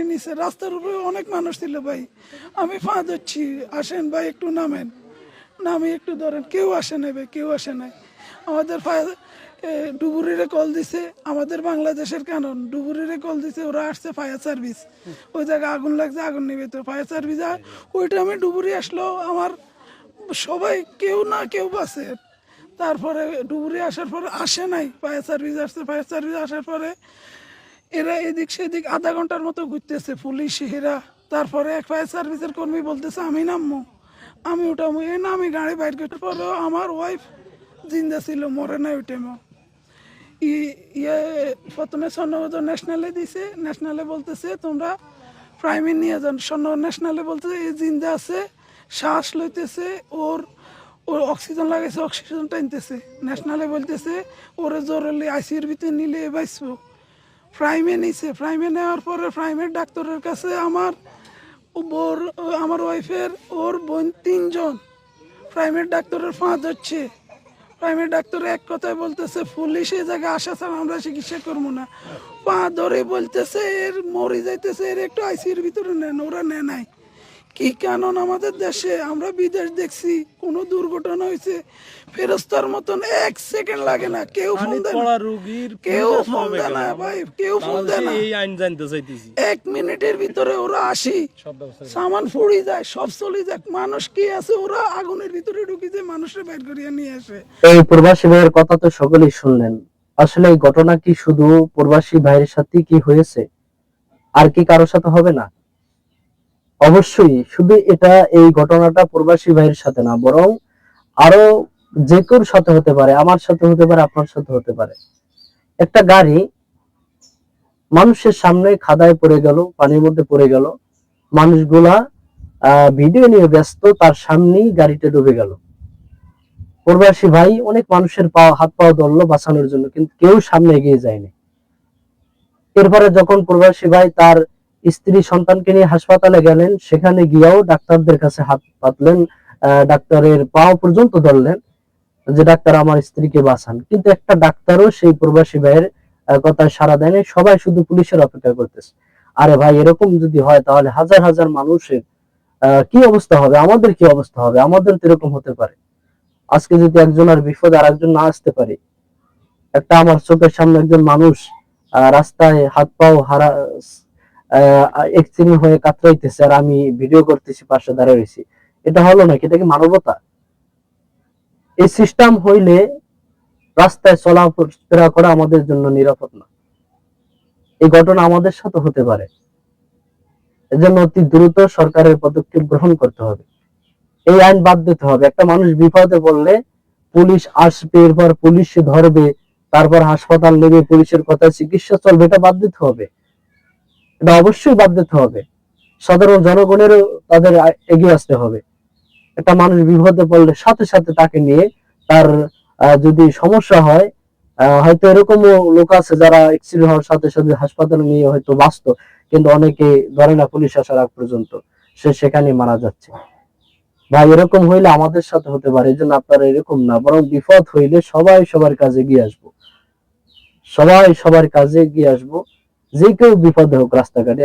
টানে নিছে রাস্তার উপরে অনেক মানুষ ছিল ভাই। আমি ফা ধরছি, আসেন ভাই, একটু নামেন। নামে একটু ধরেন, কেউ আসে নাই ভাই, কেউ আসে নাই। আমাদের ডুবুরিরে কল দিছে, আমাদের বাংলাদেশের কারণ। ডুবুরিরে কল দিছে, ওরা আসছে ফায়ার সার্ভিস। ওই জায়গায় আগুন লাগছে, আগুন নেবে তো, ফায়ার সার্ভিস ওই টাইমে ডুবুরি আসলো, আমার সবাই কেউ না কেউ বাসে তারপরে ডুবুরি আসার পরে আসে নাই, ফায়ার সার্ভিস আসছে, ফায়ার সার্ভিস আসার পরে এরা এদিক সেদিক আধা ঘণ্টার মতো ঘুরতেছে, পুলিশ এরা তারপরে এক ফায়ার সার্ভিসের কর্মী বলতেছে, আমি নামবো। আমি উঠামো এ না, আমি গাড়ি বাইর করতে পরেও আমার ওয়াইফ জিন্দা ছিল, মরে টাইমও ই- ইয়ে প্রথমে স্বর্ণপদ ন্যাশনালে দিছে। ন্যাশনালে বলতেছে, তোমরা প্রাইমে নিয়ে যান। স্বর্ণ ন্যাশনালে বলতেছে এই জিন্দা আছে, শ্বাস লইতেছে, ওর ওর অক্সিজেন লাগাইছে অক্সিজেন টানতেছে ন্যাশনালে বলতেছে, ওরে জরুরি আইসিউর ভিতরে নিলে বাঁচবো। প্রাইমে নিছে। প্রাইমে নেওয়ার পরে প্রাইমের ডাক্তারের কাছে আমার ওর আমার ওয়াইফের ওর বোন তিনজন প্রাইমের ডাক্তারের ফাঁদ হচ্ছে। প্রাইমের ডাক্তার এক কথায় বলতেছে, পুলিশ এই জায়গায় আসা ছাড়া আমরা চিকিৎসা করব না। পা ধরে বলতেছে, এর মরে যাইতেছে, এর একটু আইসির ভিতরে নেন, ওরা নেয় নাই। কি কারণ আমাদের দেশে? আমরা বিদেশ দেখছি কোনো দুর্ঘটনা হয়েছে ফেরস্তার মতন এক সেকেন্ড লাগে না কেউ ফোন দেয় না। রোগীর কেউ ফোন দেয় না ভাই কেউ ফোন দেয় না। এই আইন জানতে চাইতেছি। এক মিনিটের ভিতরে ওরা আসি সব সামান ফুড়ি যায় সব চলে যাক। মানুষ কি আছে? ওরা আগুনের ভিতরে ঢুকি যে মানুষের বাইর করিয়ে নিয়ে আসে। এই প্রবাসী ভাইয়ের কথা তো সকলেই শুনলেন। আসলে এই ঘটনা কি শুধু প্রবাসী ভাইয়ের সাথে কি হয়েছে? আর কি কারোর সাথে হবে না? অবশ্যই শুধু এটা এই ঘটনাটা প্রবাসী ভাইয়ের সাথে না, বরং আরও যে কেউর সাথে হতে পারে, আমার সাথে হতে পারে, আপনার সাথে হতে পারে। একটা গাড়ি মানুষের সামনে খাদায় পড়ে গেল, পানির মধ্যে পড়ে গেল, মানুষগুলা ভিডিও নিয়ে ব্যস্ত, তার সামনেই গাড়িটা ডুবে গেল। প্রবাসী ভাই অনেক মানুষের পা, হাত পাও ধরলো বাঁচানোর জন্য, কিন্তু কেউ সামনে এগিয়ে যায়নি। এরপরে যখন প্রবাসী ভাই তার স্ত্রী সন্তানকে নিয়ে হাসপাতালে গেলেন, সেখানে গিয়েও ডাক্তারদের কাছে হাত পাতলেন ডাক্তারের পাও পর্যন্ত ধরলেন যে, ডাক্তার, আমার স্ত্রীকে বাঁচান। কিন্তু একটা ডাক্তারও সেই প্রবাসী ভাইয়ের কথায় সাড়া দেয়নি, সবাই শুধু পুলিশের অপেক্ষা করতেছে। আরে ভাই, এরকম যদি হয় তাহলে হাজার হাজার মানুষের কি অবস্থা হবে? আমাদের কি অবস্থা হবে? আমাদের তো এরকম হতে পারে। আজকে যদি একজন আর বিপদ আর একজন না আসতে পারে, একটা আমার চোখের সামনে একজন মানুষ রাস্তায় হাত পাও হারা এক্সিডেন্ট হয়ে কাতরাইতেছে আর আমি ভিডিও করতেছি, পাশে দাঁড়িয়ে রয়েছি এটা হলো নাকি? এটা কি মানবতা? এই সিস্টেম হইলে রাস্তায় চলাফেরা করা আমাদের জন্য নিরাপদ না। এই ঘটনা আমাদের সাথে হতে পারে। এজন্য অতি দ্রুত সরকারের পদক্ষেপ গ্রহণ করতে হবে। এই আইন বাদ দিতে হবে। একটা মানুষ বিপদে পড়লে পুলিশ আসবে, এরপর পুলিশ ধরবে, তারপর হাসপাতাল নেবে, পুলিশের কথা চিকিৎসা চলবে, এটা বাদ দিতে হবে। এটা অবশ্যই বাদ দিতে হবে। সাধারণ জনগণেরও তাদের এগিয়ে আসতে হবে। একটা মানুষ বিপদে পড়লে সাথে সাথে তাকে নিয়ে তার যদি সমস্যা হয় হয়তো এরকমও লোক আছে যারা অ্যাক্সিডেন্ট হওয়ার সাথে সাথে হাসপাতালে নিয়ে হয়তো বাঁচত কিন্তু অনেকে ধরে না পুলিশ আসার আগ পর্যন্ত সে সেখানে মারা যাচ্ছে। ভাই, এরকম হইলে আমাদের সাথে হতে পারে, এই জন্য আপনারা এরকম না, বরং বিপদ হইলে সবাই সবার কাজে গিয়ে আসব। সবাই সবার কাজে গিয়ে আসব। যে কেউ বিপদে হোক রাস্তাঘাটে